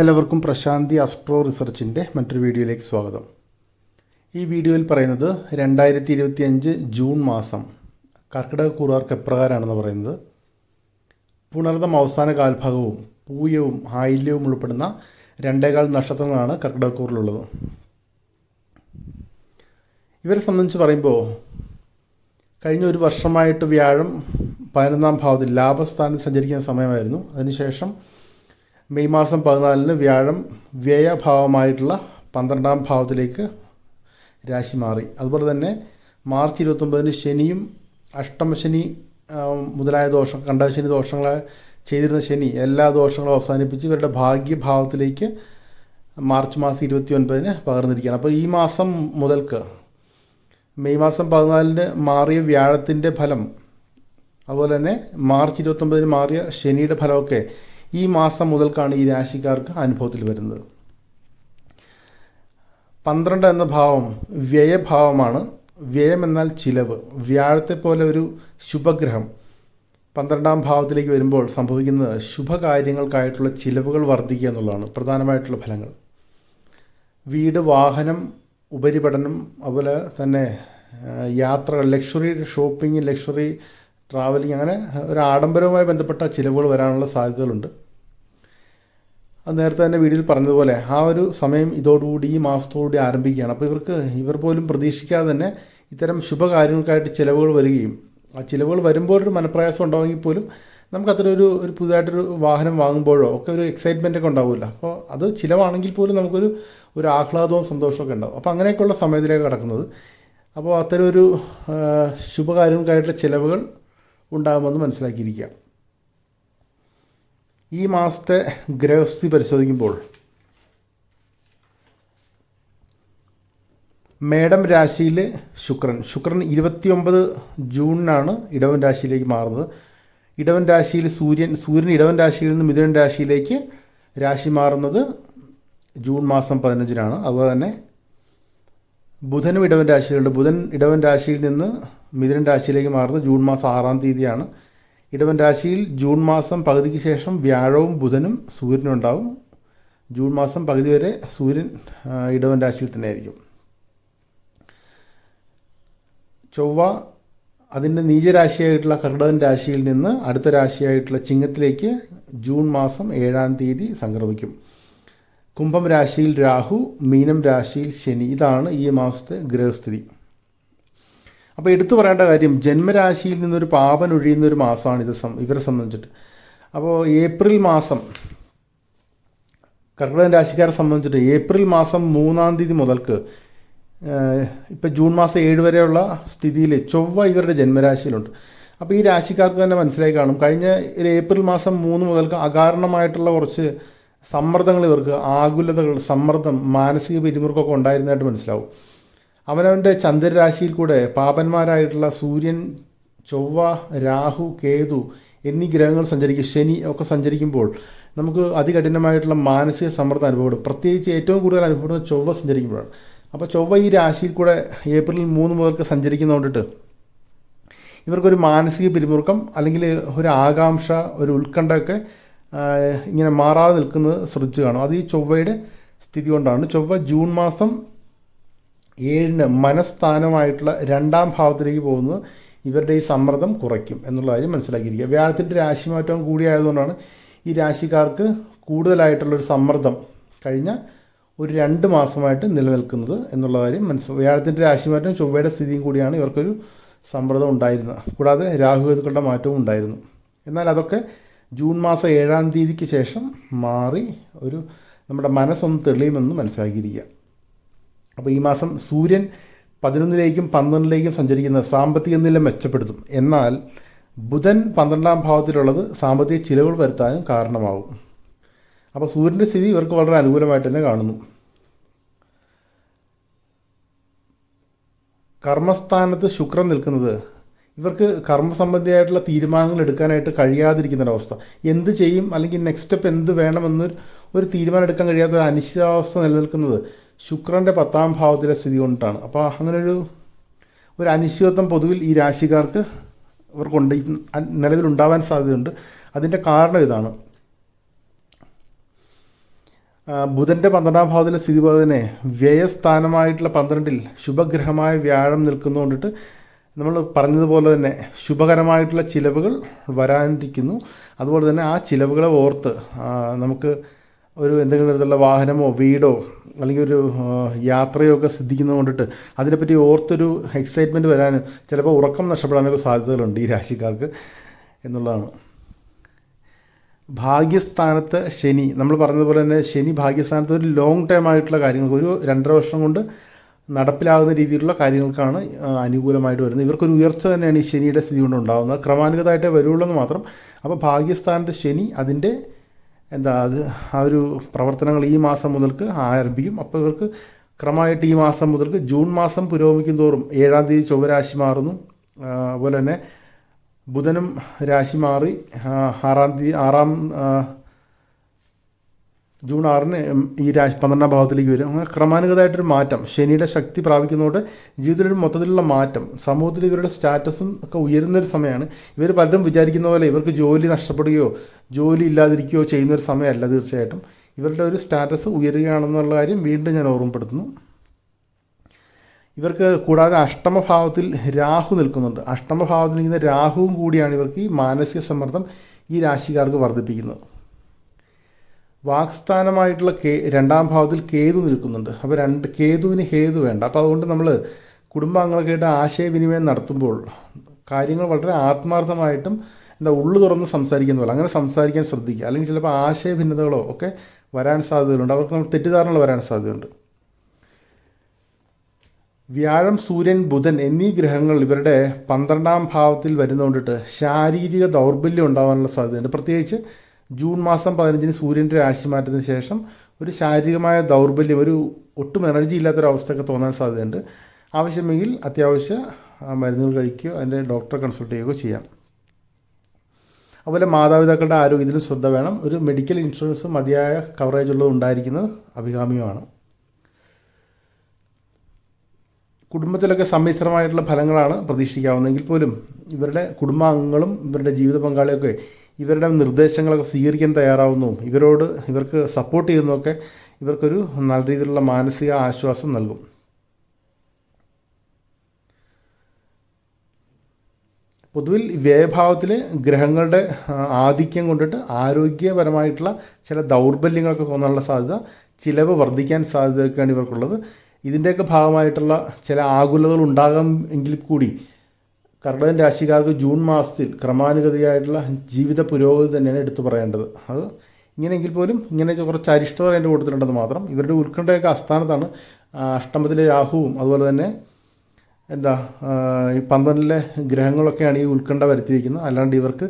എല്ലാവർക്കും പ്രശാന്തി അസ്ട്രോ റിസർച്ചിന്റെ മറ്റൊരു വീഡിയോയിലേക്ക് സ്വാഗതം. ഈ വീഡിയോയിൽ പറയുന്നത് രണ്ടായിരത്തി ഇരുപത്തി അഞ്ച് ജൂൺ മാസം കർക്കിടക കൂറുകാർക്ക് എപ്രകാരമാണെന്ന് പറയുന്നത്. പുണർദം അവസാന കാൽഭാഗവും പൂയവും ആയില്യവും ഉൾപ്പെടുന്ന രണ്ടേകാൽ നക്ഷത്രങ്ങളാണ് കർക്കിടക കൂറിലുള്ളത്. ഇവരെ സംബന്ധിച്ച് പറയുമ്പോൾ കഴിഞ്ഞ ഒരു വർഷമായിട്ട് വ്യാഴം പതിനൊന്നാം ഭാവത്തിൽ ലാഭസ്ഥാനത്ത് സഞ്ചരിക്കുന്ന സമയമായിരുന്നു. അതിനുശേഷം മെയ് മാസം പതിനാലിന് വ്യാഴം വ്യയഭാവമായിട്ടുള്ള പന്ത്രണ്ടാം ഭാവത്തിലേക്ക് രാശി മാറി. അതുപോലെ തന്നെ മാർച്ച് ഇരുപത്തൊമ്പതിന് ശനിയും അഷ്ടമശനി മുതലായ ദോഷം കണ്ടശനി ദോഷങ്ങളെ ചെയ്തിരുന്ന ശനി എല്ലാ ദോഷങ്ങളും അവസാനിപ്പിച്ച് ഇവരുടെ ഭാഗ്യഭാവത്തിലേക്ക് മാർച്ച് മാസം ഇരുപത്തി ഒൻപതിന് പകർന്നിരിക്കുകയാണ്. അപ്പോൾ ഈ മാസം മുതൽക്ക് മെയ് മാസം പതിനാലിന് മാറിയ വ്യാഴത്തിന്റെ ഫലം അതുപോലെ തന്നെ മാർച്ച് ഇരുപത്തൊമ്പതിന് മാറിയ ശനിയുടെ ഫലമൊക്കെ ഈ മാസം മുതൽക്കാണ് ഈ രാശിക്കാർക്ക് അനുഭവത്തിൽ വരുന്നത്. പന്ത്രണ്ട് എന്ന ഭാവം വ്യയഭാവമാണ്. വ്യയം എന്നാൽ ചിലവ്. വ്യാഴത്തെ പോലെ ഒരു ശുഭഗ്രഹം. പന്ത്രണ്ടാം ഭാവത്തിലേക്ക് വരുമ്പോൾ സംഭവിക്കുന്നത് ശുഭകാര്യങ്ങൾക്കായിട്ടുള്ള ചിലവുകൾ വർദ്ധിക്കുക എന്നുള്ളതാണ്. പ്രധാനമായിട്ടുള്ള ഫലങ്ങൾ. വീട് വാഹനം ഉപരിപഠനം അതുപോലെ തന്നെ യാത്ര യാത്രകൾ ലക്ഷറി ഷോപ്പിംഗ് ലക്ഷറി ട്രാവലിംഗ് അങ്ങനെ ഒരു ആഡംബരവുമായി ബന്ധപ്പെട്ട ചിലവുകൾ വരാനുള്ള സാധ്യതകളുണ്ട്. നേരത്തെ തന്നെ വീഡിയോയിൽ പറഞ്ഞതുപോലെ ആ ഒരു സമയം ഇതോടുകൂടി ഈ മാസത്തോടുകൂടി ആരംഭിക്കുകയാണ്. അപ്പോൾ ഇവർക്ക് ഇവർ പോലും പ്രതീക്ഷിക്കാതെ തന്നെ ഇത്തരം ശുഭകാര്യങ്ങൾക്കായിട്ട് ചിലവുകൾ വരികയും ആ ചിലവുകൾ വരുമ്പോൾ ഒരു മനപ്രയാസം ഉണ്ടാവുമെങ്കിൽ പോലും നമുക്ക് അത്ര ഒരു ഒരു പുതുതായിട്ടൊരു വാഹനം വാങ്ങുമ്പോഴോ ഒക്കെ ഒരു എക്സൈറ്റ്മെന്റ് ഒക്കെ ഉണ്ടാവില്ല അപ്പോൾ അത് ചിലവാണെങ്കിൽ പോലും നമുക്കൊരു ഒരു ആഹ്ലാദവും സന്തോഷമൊക്കെ ഉണ്ടാവും. അപ്പോൾ അങ്ങനെയൊക്കെയുള്ള സമയത്തിലേക്ക് കടക്കുന്നത്. അപ്പോൾ അത്തരം ഒരു ശുഭകാര്യങ്ങൾക്കായിട്ടുള്ള ചിലവുകൾ ഉണ്ടാകുമെന്ന് മനസ്സിലാക്കിയിരിക്കുക. ഈ മാസത്തെ ഗ്രഹസ്ഥി പരിശോധിക്കുമ്പോൾ മേടം രാശിയിൽ ശുക്രൻ ശുക്രൻ ഇരുപത്തിയൊമ്പത് ജൂണിനാണ് ഇടവൻ രാശിയിലേക്ക് മാറുന്നത്. ഇടവൻ രാശിയിൽ സൂര്യൻ സൂര്യൻ ഇടവൻ രാശിയിൽ നിന്ന് മിഥുനൻ രാശിയിലേക്ക് രാശി മാറുന്നത് ജൂൺ മാസം പതിനഞ്ചിനാണ്. അതുപോലെ തന്നെ ബുധനും ഇടവൻ രാശിയിലുണ്ട്. ബുധൻ ഇടവൻ രാശിയിൽ നിന്ന് മിഥുനൻ രാശിയിലേക്ക് മാറുന്നത് ജൂൺ മാസം ആറാം തീയതിയാണ്. ഇടവൻ രാശിയിൽ ജൂൺ മാസം പകുതിക്ക് ശേഷം വ്യാഴവും ബുധനും സൂര്യനുണ്ടാവും ജൂൺ മാസം പകുതി വരെ സൂര്യൻ ഇടവൻ രാശിയിൽ തന്നെ ആയിരിക്കും ചൊവ്വ അതിന്റെ നീചരാശിയായിട്ടുള്ള കർഡവൻ രാശിയിൽ നിന്ന് അടുത്ത രാശിയായിട്ടുള്ള ചിങ്ങത്തിലേക്ക് ജൂൺ മാസം ഏഴാം തീയതി സംക്രമിക്കും. കുംഭം രാശിയിൽ രാഹു മീനം രാശിയിൽ ശനി. ഇതാണ് ഈ മാസത്തെ ഗ്രഹസ്ഥിതി. അപ്പോൾ എടുത്തു പറയേണ്ട കാര്യം ജന്മരാശിയിൽ നിന്നൊരു പാപൻ ഒഴിയുന്ന ഒരു മാസമാണ് ഇത് ഇവരെ സംബന്ധിച്ചിട്ട്. അപ്പോൾ ഏപ്രിൽ മാസം കർക്കിടകൻ രാശിക്കാരെ സംബന്ധിച്ചിട്ട് ഏപ്രിൽ മാസം മൂന്നാം തീയതി മുതൽക്ക് ഇപ്പം ജൂൺ മാസം ഏഴ് വരെയുള്ള സ്ഥിതിയിൽ ചൊവ്വ ഇവരുടെ ജന്മരാശിയിലുണ്ട്. അപ്പോൾ ഈ രാശിക്കാർക്ക് തന്നെ മനസ്സിലായി കാണും. കഴിഞ്ഞ ഏപ്രിൽ മാസം മൂന്ന് മുതൽക്ക് അകാരണമായിട്ടുള്ള കുറച്ച് സമ്മർദ്ദങ്ങൾ ഇവർക്ക് ആകുലതകൾ സമ്മർദ്ദം മാനസിക പിരിമുറുക്കൊക്കെ ഉണ്ടായിരുന്നതായിട്ട് മനസ്സിലാവും. അവനവന്റെ ചന്ദ്രരാശിയിൽ കൂടെ പാപന്മാരായിട്ടുള്ള സൂര്യൻ ചൊവ്വ രാഹു കേതു എന്നീ ഗ്രഹങ്ങൾ സഞ്ചരിക്കും. ശനി ഒക്കെ സഞ്ചരിക്കുമ്പോൾ നമുക്ക് അതികഠിനമായിട്ടുള്ള മാനസിക സമ്മർദ്ദം അനുഭവപ്പെടും. പ്രത്യേകിച്ച് ഏറ്റവും കൂടുതൽ അനുഭവപ്പെടുന്നത് ചൊവ്വ സഞ്ചരിക്കുമ്പോഴാണ്. അപ്പോൾ ചൊവ്വ ഈ രാശിയിൽ കൂടെ ഏപ്രിൽ മൂന്ന് മുതൽക്ക് സഞ്ചരിക്കുന്നതുകൊണ്ടിട്ട് ഇവർക്കൊരു മാനസിക പിരിമുറുക്കം അല്ലെങ്കിൽ ഒരു ആകാംക്ഷ ഒരു ഉത്കണ്ഠയൊക്കെ ഇങ്ങനെ മാറാതെ നിൽക്കുന്നത് ശ്രദ്ധിച്ചു കാണും. അത് ഈ ചൊവ്വയുടെ സ്ഥിതി കൊണ്ടാണ്. ചൊവ്വ ജൂൺ മാസം ഏഴിന് മനസ്ഥാനമായിട്ടുള്ള രണ്ടാം ഭാവത്തിലേക്ക് പോകുന്നത് ഇവരുടെ ഈ സമ്മർദ്ദം കുറയ്ക്കും എന്നുള്ള കാര്യം മനസ്സിലാക്കിയിരിക്കുക. വ്യാഴത്തിന്റെ രാശിമാറ്റവും കൂടിയായതുകൊണ്ടാണ് ഈ രാശിക്കാർക്ക് കൂടുതലായിട്ടുള്ളൊരു സമ്മർദ്ദം കഴിഞ്ഞ ഒരു രണ്ട് മാസമായിട്ട് നിലനിൽക്കുന്നത് എന്നുള്ള കാര്യം മനസ്സിൽ വ്യാഴത്തിന്റെ രാശിമാറ്റവും ചൊവ്വയുടെ സ്ഥിതിയും കൂടിയാണ് ഇവർക്കൊരു സമ്മർദ്ദം ഉണ്ടായിരുന്നത്. കൂടാതെ രാഹുകേതുക്കളുടെ മാറ്റവും ഉണ്ടായിരുന്നു. എന്നാൽ അതൊക്കെ ജൂൺ മാസം ഏഴാം തീയതിക്ക് ശേഷം മാറി ഒരു നമ്മുടെ മനസ്സൊന്ന് തെളിയുമെന്ന് മനസ്സിലാക്കിയിരിക്കുക. അപ്പോൾ ഈ മാസം സൂര്യൻ പതിനൊന്നിലേക്കും പന്ത്രണ്ടിലേക്കും സഞ്ചരിക്കുന്ന സാമ്പത്തിക നില മെച്ചപ്പെടുത്തും. എന്നാൽ ബുധൻ പന്ത്രണ്ടാം ഭാവത്തിലുള്ളത് സാമ്പത്തിക ചിലവുകൾ വരുത്താനും കാരണമാകും. അപ്പോൾ സൂര്യന്റെ സ്ഥിതി ഇവർക്ക് വളരെ അനുകൂലമായിട്ട് തന്നെ കാണുന്നു. കർമ്മസ്ഥാനത്ത് ശുക്രൻ നിൽക്കുന്നത് ഇവർക്ക് കർമ്മസംബന്ധിയായിട്ടുള്ള തീരുമാനങ്ങൾ എടുക്കാനായിട്ട് കഴിയാതിരിക്കുന്ന ഒരവസ്ഥ എന്ത് ചെയ്യും? അല്ലെങ്കിൽ നെക്സ്റ്റ് സ്റ്റെപ്പ് എന്ത് വേണമെന്നൊരു ഒരു തീരുമാനം എടുക്കാൻ കഴിയാത്ത ഒരു അനിശ്ചിതാവസ്ഥ നിലനിൽക്കുന്നത് ശുക്രന്റെ പത്താം ഭാവത്തിലെ സ്ഥിതി കൊണ്ടിട്ടാണ് അപ്പോൾ അങ്ങനൊരു ഒരു അനിശ്ചിതത്വം പൊതുവിൽ ഈ രാശിക്കാർക്ക് ഇവർക്കുണ്ട് നിലവിലുണ്ടാവാൻ സാധ്യതയുണ്ട്. അതിന്റെ കാരണം ഇതാണ്. ബുധന്റെ പന്ത്രണ്ടാം ഭാവത്തിലെ സ്ഥിതി പോലെ വ്യയസ്ഥാനമായിട്ടുള്ള പന്ത്രണ്ടിൽ ശുഭഗ്രഹമായ വ്യാഴം നിൽക്കുന്നതുകൊണ്ടിട്ട് നമ്മൾ പറഞ്ഞതുപോലെ തന്നെ ശുഭകരമായിട്ടുള്ള ചിലവുകൾ വരാനിരിക്കുന്നു. അതുപോലെ തന്നെ ആ ചിലവുകളെ ഓർത്ത് നമുക്ക് ഒരു എന്തെങ്കിലും തരത്തിലുള്ള വാഹനമോ വീടോ അല്ലെങ്കിൽ ഒരു യാത്രയോ ഒക്കെ സിദ്ധിക്കുന്നത് കൊണ്ടിട്ട് അതിനെപ്പറ്റി ഓർത്തൊരു എക്സൈറ്റ്മെന്റ് വരാനും ചിലപ്പോൾ ഉറക്കം നഷ്ടപ്പെടാനൊക്കെ സാധ്യതകളുണ്ട് ഈ രാശിക്കാർക്ക് എന്നുള്ളതാണ്. ഭാഗ്യസ്ഥാനത്ത് ശനി നമ്മൾ പറഞ്ഞതുപോലെ തന്നെ ശനി ഭാഗ്യസ്ഥാനത്ത് ഒരു ലോങ് ടൈം ആയിട്ടുള്ള കാര്യങ്ങൾക്ക് ഒരു രണ്ടര വർഷം കൊണ്ട് നടപ്പിലാകുന്ന രീതിയിലുള്ള കാര്യങ്ങൾക്കാണ് അനുകൂലമായിട്ട് വരുന്നത്. ഇവർക്കൊരു ഉയർച്ച തന്നെയാണ് ഈ ശനിയുടെ സ്ഥിതി കൊണ്ട് ഉണ്ടാകുന്നത് ക്രമാനുഗതമായിട്ടേ വരുള്ളൂ എന്ന് മാത്രം. അപ്പോൾ ഭാഗ്യസ്ഥാനത്ത് ശനി അതിന്റെ എന്താ അത് ആ ഒരു പ്രവർത്തനങ്ങൾ ഈ മാസം മുതൽക്ക് ആരംഭിക്കും. അപ്പോൾ ഇവർക്ക് ക്രമമായിട്ട് ഈ മാസം മുതൽക്ക് ജൂൺ മാസം പുരോഗമിക്കും തോറും ഏഴാം തീയതി ചൊവ്വരാശി മാറുന്നു. അതുപോലെ തന്നെ ബുധനും രാശി മാറി. ആറാം തീയതി ആറാം ജൂൺ ആറിന് ഈ രാശി പന്ത്രണ്ടാം ഭാവത്തിലേക്ക് വരും. അങ്ങനെ ക്രമാനുഗതമായിട്ടൊരു മാറ്റം. ശനിയുടെ ശക്തി പ്രാപിക്കുന്നതോടെ ജീവിതത്തിൽ മൊത്തത്തിലുള്ള മാറ്റം. സമൂഹത്തിൽ ഇവരുടെ സ്റ്റാറ്റസും ഒക്കെ ഉയരുന്നൊരു സമയമാണ്. ഇവർ പലരും വിചാരിക്കുന്ന പോലെ ഇവർക്ക് ജോലി നഷ്ടപ്പെടുകയോ ജോലി ഇല്ലാതിരിക്കുകയോ ചെയ്യുന്നൊരു സമയമല്ല തീർച്ചയായിട്ടും. ഇവരുടെ ഒരു സ്റ്റാറ്റസ് ഉയരുകയാണെന്നുള്ള കാര്യം വീണ്ടും ഞാൻ ഓർമ്മപ്പെടുത്തുന്നു. ഇവർക്ക് കൂടാതെ അഷ്ടമഭാവത്തിൽ രാഹു നിൽക്കുന്നുണ്ട്. അഷ്ടമഭാവത്തിൽ നിൽക്കുന്ന രാഹുവും കൂടിയാണ് ഇവർക്ക് ഈ മാനസിക സമ്മർദ്ദം ഈ രാശിക്കാർക്ക് വർദ്ധിപ്പിക്കുന്നത്. വാക്സ്ഥാനമായിട്ടുള്ള കേ രണ്ടാം ഭാവത്തിൽ കേതു നിൽക്കുന്നുണ്ട്. അപ്പോൾ രണ്ട് കേതുവിന് ഹേതു വേണ്ട. അപ്പോൾ അതുകൊണ്ട് നമ്മൾ കുടുംബാംഗങ്ങളൊക്കെയായിട്ട് ആശയവിനിമയം നടത്തുമ്പോൾ കാര്യങ്ങൾ വളരെ ആത്മാർത്ഥമായിട്ടും എന്താ ഉള്ളു തുറന്ന് സംസാരിക്കുന്ന പോലെ അങ്ങനെ സംസാരിക്കാൻ ശ്രദ്ധിക്കുക. അല്ലെങ്കിൽ ചിലപ്പോൾ ആശയ ഭിന്നതകളോ ഒക്കെ വരാൻ സാധ്യതകളുണ്ട്. അവർക്ക് നമ്മൾ തെറ്റിദ്ധാരണകൾ വരാൻ സാധ്യതയുണ്ട്. വ്യാഴം സൂര്യൻ ബുധൻ എന്നീ ഗ്രഹങ്ങൾ ഇവരുടെ പന്ത്രണ്ടാം ഭാവത്തിൽ വരുന്നതുകൊണ്ടിട്ട് ശാരീരിക ദൗർബല്യം ഉണ്ടാകാനുള്ള സാധ്യതയുണ്ട്. പ്രത്യേകിച്ച് ജൂൺ മാസം പതിനഞ്ചിന് സൂര്യന്റെ രാശിമാറ്റത്തിന് ശേഷം ഒരു ശാരീരികമായ ദൗർബല്യം ഒരു ഒട്ടും എനർജി ഇല്ലാത്തൊരവസ്ഥയൊക്കെ തോന്നാൻ സാധ്യതയുണ്ട്. ആവശ്യമെങ്കിൽ അത്യാവശ്യ മരുന്നുകൾ കഴിക്കുകയോ അതിന്റെ ഡോക്ടറെ കൺസൾട്ട് ചെയ്യുകയോ ചെയ്യാം. അതുപോലെ മാതാപിതാക്കളുടെ ആരോഗ്യത്തിലും ശ്രദ്ധ വേണം. ഒരു മെഡിക്കൽ ഇൻഷുറൻസ് മതിയായ കവറേജ് ഉള്ളത് ഉണ്ടായിരിക്കുന്നത് അഭികാമ്യമാണ്. കുടുംബത്തിലൊക്കെ സമ്മിശ്രമായിട്ടുള്ള ഫലങ്ങളാണ് പ്രതീക്ഷിക്കാവുന്നതെങ്കിൽ പോലും ഇവരുടെ കുടുംബാംഗങ്ങളും ഇവരുടെ ജീവിത പങ്കാളിയൊക്കെ ഇവരുടെ നിർദ്ദേശങ്ങളൊക്കെ സ്വീകരിക്കാൻ തയ്യാറാവുന്നതും ഇവരോട് ഇവർക്ക് സപ്പോർട്ട് ചെയ്യുന്നതൊക്കെ ഇവർക്കൊരു നല്ല രീതിയിലുള്ള മാനസിക ആശ്വാസം നൽകും. പൊതുവിൽ വ്യയഭാവത്തിൽ ഗ്രഹങ്ങളുടെ ആധിക്യം കൊണ്ടിട്ട് ആരോഗ്യപരമായിട്ടുള്ള ചില ദൗർബല്യങ്ങളൊക്കെ തോന്നാനുള്ള സാധ്യത ചിലവ് വർദ്ധിക്കാൻ സാധ്യതയൊക്കെയാണ് ഇവർക്കുള്ളത്. ഇതിന്റെയൊക്കെ ഭാഗമായിട്ടുള്ള ചില ആകുലതകൾ ഉണ്ടാകാം എങ്കിൽ കൂടി കർണകൻ രാശിക്കാർക്ക് ജൂൺ മാസത്തിൽ ക്രമാനുഗതിയായിട്ടുള്ള ജീവിത പുരോഗതി തന്നെയാണ് എടുത്തു പറയേണ്ടത്. അത് ഇങ്ങനെയെങ്കിൽ പോലും ഇങ്ങനെ കുറച്ച് അരിഷ്ടത അതിന്റെ കൊടുത്തിട്ടുണ്ടെന്ന് മാത്രം ഇവരുടെ ഉത്കണ്ഠയൊക്കെ അസ്ഥാനത്താണ് ആ, അഷ്ടമത്തിലെ രാഹുവും അതുപോലെ തന്നെ എന്താ ഈ പന്ത്രണ്ടിലെ ഗ്രഹങ്ങളൊക്കെയാണ് ഈ ഉത്കണ്ഠ വരുത്തിയിരിക്കുന്നത്. അല്ലാണ്ട് ഇവർക്ക്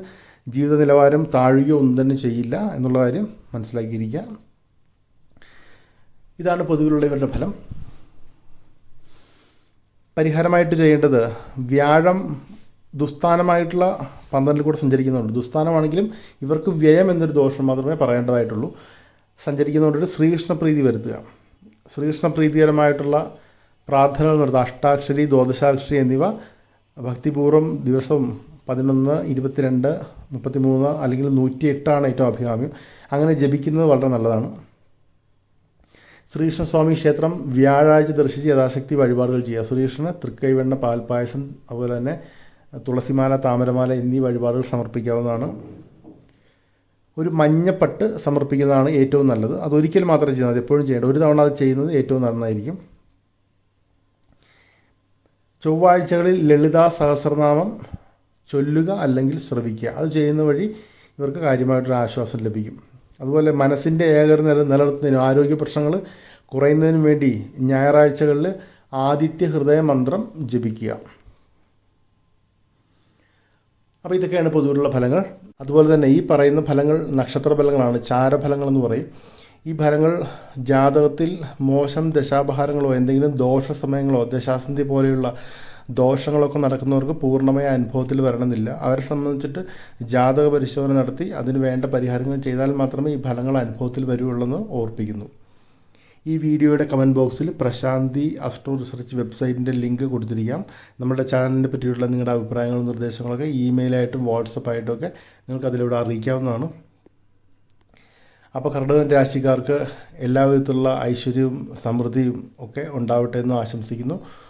ജീവിത നിലവാരം താഴുകയോ ഒന്നും തന്നെ ചെയ്യില്ല എന്നുള്ള കാര്യം മനസ്സിലാക്കിയിരിക്കുക. ഇതാണ് പൊതുവിലുള്ള ഇവരുടെ ഫലം. പരിഹാരമായിട്ട് ചെയ്യേണ്ടത് വ്യാഴം ദുസ്ഥാനമായിട്ടുള്ള പന്ത്രണ്ടിൽ കൂടെ സഞ്ചരിക്കുന്നുണ്ട് ദുസ്ഥാനമാണെങ്കിലും ഇവർക്ക് വ്യയം എന്നൊരു ദോഷം മാത്രമേ പറയേണ്ടതായിട്ടുള്ളൂ. സഞ്ചരിക്കുന്നതുകൊണ്ടൊരു ശ്രീകൃഷ്ണപ്രീതി വരുത്തുക. ശ്രീകൃഷ്ണ പ്രീതികരമായിട്ടുള്ള പ്രാർത്ഥനകൾ നടത്തുക അഷ്ടാക്ഷരി ദ്വാദശാക്ഷരി എന്നിവ ഭക്തിപൂർവം ദിവസം പതിനൊന്ന് ഇരുപത്തിരണ്ട് മുപ്പത്തിമൂന്ന് അല്ലെങ്കിൽ നൂറ്റി എട്ടാണ് ഏറ്റവും അഭികാമ്യം. അങ്ങനെ ജപിക്കുന്നത് വളരെ നല്ലതാണ്. ശ്രീകൃഷ്ണസ്വാമി ക്ഷേത്രം വ്യാഴാഴ്ച ദർശിച്ച് യഥാശക്തി വഴിപാടുകൾ ചെയ്യുക. ശ്രീകൃഷ്ണന് തൃക്കൈവെണ്ണ പാൽപ്പായസം അതുപോലെ തന്നെ തുളസിമാല താമരമാല എന്നീ വഴിപാടുകൾ സമർപ്പിക്കാവുന്നതാണ്. ഒരു മഞ്ഞപ്പട്ട് സമർപ്പിക്കുന്നതാണ് ഏറ്റവും നല്ലത്. അതൊരിക്കൽ മാത്രമേ ചെയ്യുന്നത് എപ്പോഴും ചെയ്യേണ്ട. ഒരു തവണ അത് ചെയ്യുന്നത് ഏറ്റവും നന്നായിരിക്കും. ചൊവ്വാഴ്ചകളിൽ ലളിതാ സഹസ്രനാമം ചൊല്ലുക അല്ലെങ്കിൽ ശ്രവിക്കുക. അത് ചെയ്യുന്ന വഴി ഇവർക്ക് കാര്യമായിട്ടൊരു ആശ്വാസം ലഭിക്കും. അതുപോലെ മനസ്സിന്റെ ഏകർ നില നിലനിർത്തുന്നതിനും ആരോഗ്യ പ്രശ്നങ്ങൾ കുറയുന്നതിനും വേണ്ടി ഞായറാഴ്ചകളിൽ ആദിത്യ ഹൃദയ മന്ത്രം ജപിക്കുക. അപ്പോൾ ഇതൊക്കെയാണ് പൊതുവിലുള്ള ഫലങ്ങൾ. അതുപോലെ തന്നെ ഈ പറയുന്ന ഫലങ്ങൾ നക്ഷത്ര ഫലങ്ങളാണ് ചാരഫലങ്ങൾ എന്ന് പറയും. ഈ ഫലങ്ങൾ ജാതകത്തിൽ മോശം ദശാപഹാരങ്ങളോ എന്തെങ്കിലും ദോഷ സമയങ്ങളോ ദശാസന്ധി പോലെയുള്ള ദോഷങ്ങളൊക്കെ നടക്കുന്നവർക്ക് പൂർണമായ അനുഭവത്തിൽ വരണമെന്നില്ല. അവരെ സംബന്ധിച്ചിട്ട് ജാതക പരിശോധന നടത്തി അതിന് വേണ്ട പരിഹാരങ്ങൾ ചെയ്താൽ മാത്രമേ ഈ ഫലങ്ങൾ അനുഭവത്തിൽ വരുള്ളൂ ഓർപ്പിക്കുന്നു. ഈ വീഡിയോയുടെ കമന്റ് ബോക്സിൽ പ്രശാന്തി അസ്ട്രോ റിസർച്ച് വെബ്സൈറ്റിന്റെ ലിങ്ക് കൊടുത്തിരിക്കാം. നമ്മുടെ ചാനലിനെ പറ്റിയുള്ള നിങ്ങളുടെ അഭിപ്രായങ്ങളും നിർദ്ദേശങ്ങളൊക്കെ ഇമെയിലായിട്ടും വാട്സപ്പായിട്ടൊക്കെ നിങ്ങൾക്ക് അതിലൂടെ അറിയിക്കാവുന്നതാണ്. അപ്പോൾ കർക്കിടകൻ രാശിക്കാർക്ക് എല്ലാവിധത്തിലുള്ള ഐശ്വര്യവും സമൃദ്ധിയും ഒക്കെ ഉണ്ടാവട്ടെ എന്ന് ആശംസിക്കുന്നു.